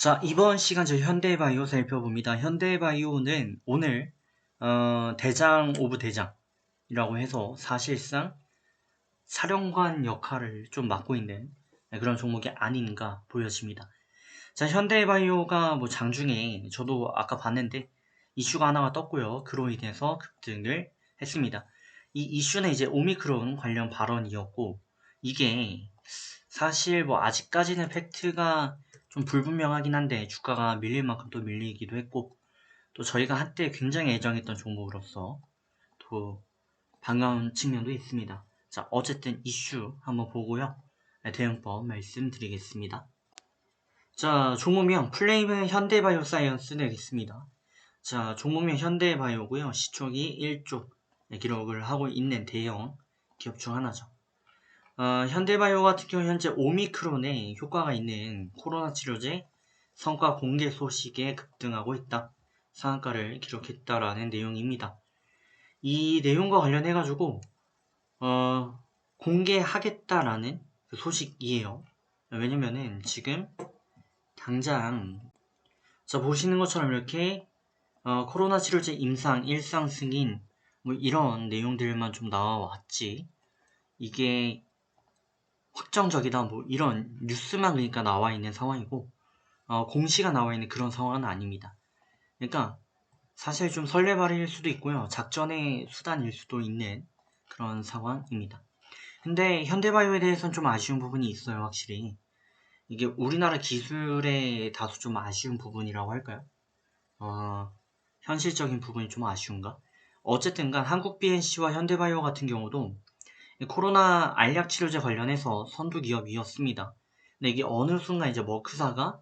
자, 이번 시간 저 현대바이오 살펴봅니다. 현대바이오는 오늘 어, 대장 오브 대장이라고 해서 사실상 사령관 역할을 좀 맡고 있는 그런 종목이 아닌가 보여집니다. 자, 현대바이오가 뭐 장중에 저도 아까 봤는데 이슈가 하나가 떴고요. 그로 인해서 급등을 했습니다. 이 이슈는 이제 오미크론 관련 발언이었고 이게 사실 뭐 아직까지는 팩트가 좀 불분명하긴 한데 주가가 밀릴 만큼 또 밀리기도 했고 또 저희가 한때 굉장히 애정했던 종목으로서 또 반가운 측면도 있습니다. 자 어쨌든 이슈 한번 보고요. 네, 대응법 말씀드리겠습니다. 자 종목명 플레임은 현대바이오사이언스 내겠습니다. 자 종목명 현대바이오고요. 시총이 1조 기록을 하고 있는 대형 기업 중 하나죠. 어, 현대바이오 같은 경우 현재 오미크론에 효과가 있는 코로나 치료제 성과 공개 소식에 급등하고 있다. 상한가를 기록했다라는 내용입니다. 이 내용과 관련해 가지고 어, 공개하겠다라는 그 소식이에요. 왜냐면은 지금 당장 자 보시는 것처럼 이렇게 어, 코로나 치료제 임상 일상 승인 뭐 이런 내용들만 좀 나와왔지 이게 확정적이다 뭐 이런 뉴스만 그러니까 나와 있는 상황이고 어, 공시가 나와 있는 그런 상황은 아닙니다. 그러니까 사실 좀 설레발일 수도 있고요. 작전의 수단일 수도 있는 그런 상황입니다. 근데 현대바이오에 대해서는 좀 아쉬운 부분이 있어요, 확실히. 이게 우리나라 기술에 다소 좀 아쉬운 부분이라고 할까요? 어, 현실적인 부분이 좀 아쉬운가? 어쨌든 간 한국 BNC와 현대바이오 같은 경우도 코로나 알약 치료제 관련해서 선두 기업이었습니다. 근데 이게 어느 순간 이제 머크사가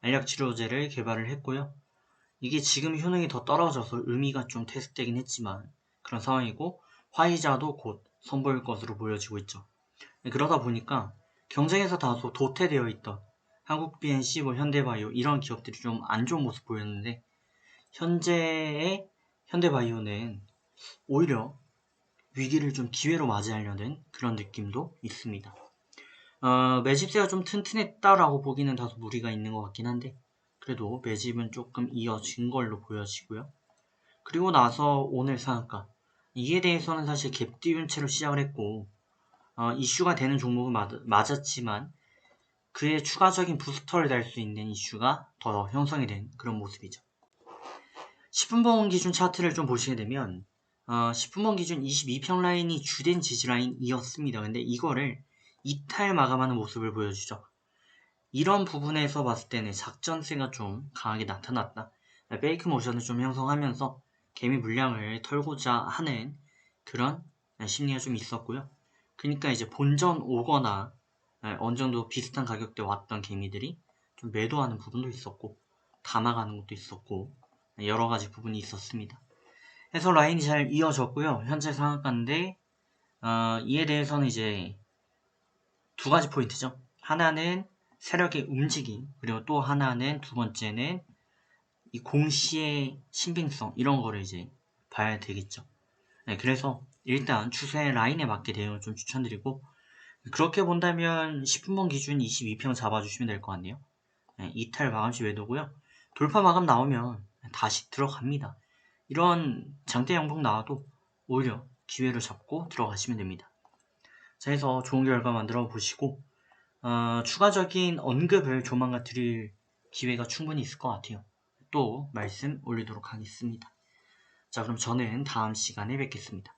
알약 치료제를 개발을 했고요. 이게 지금 효능이 더 떨어져서 의미가 좀 퇴색되긴 했지만 그런 상황이고 화이자도 곧 선보일 것으로 보여지고 있죠. 그러다 보니까 경쟁에서 다소 도태되어 있던 한국 BNC, 뭐 현대바이오 이런 기업들이 좀 안 좋은 모습 보였는데 현재의 현대바이오는 오히려 위기를 좀 기회로 맞이하려는 그런 느낌도 있습니다. 어, 매집세가 좀 튼튼했다라고 보기는 다소 무리가 있는 것 같긴 한데 그래도 매집은 조금 이어진 걸로 보여지고요. 그리고 나서 오늘 상한가 이에 대해서는 사실 갭 띄운 채로 시작을 했고 어, 이슈가 되는 종목은 맞, 맞았지만 그의 추가적인 부스터를 달 수 있는 이슈가 더 형성이 된 그런 모습이죠. 10분봉 기준 차트를 좀 보시게 되면 어, 10분봉 기준 22평 라인이 주된 지지 라인이었습니다. 근데 이거를 이탈 마감하는 모습을 보여주죠. 이런 부분에서 봤을 때는 작전세가 좀 강하게 나타났다. 페이크 모션을 좀 형성하면서 개미 물량을 털고자 하는 그런 심리가 좀 있었고요. 그러니까 이제 본전 오거나 어느 정도 비슷한 가격대 왔던 개미들이 좀 매도하는 부분도 있었고 담아가는 것도 있었고 여러 가지 부분이 있었습니다. 해서 라인이 잘 이어졌고요. 현재 상한가인데 어, 이에 대해서는 이제 두 가지 포인트죠. 하나는 세력의 움직임 그리고 또 하나는 두 번째는 이 공시의 신빙성 이런 거를 이제 봐야 되겠죠. 네, 그래서 일단 추세 라인에 맞게 대응을 좀 추천드리고 그렇게 본다면 10분봉 기준 22평 잡아주시면 될 것 같네요. 네, 이탈 마감 시 외도고요. 돌파 마감 나오면 다시 들어갑니다. 이런 장대 양봉 나와도 오히려 기회를 잡고 들어가시면 됩니다. 자, 해서 좋은 결과 만들어 보시고, 어, 추가적인 언급을 조만간 드릴 기회가 충분히 있을 것 같아요. 또 말씀 올리도록 하겠습니다. 자, 그럼 저는 다음 시간에 뵙겠습니다.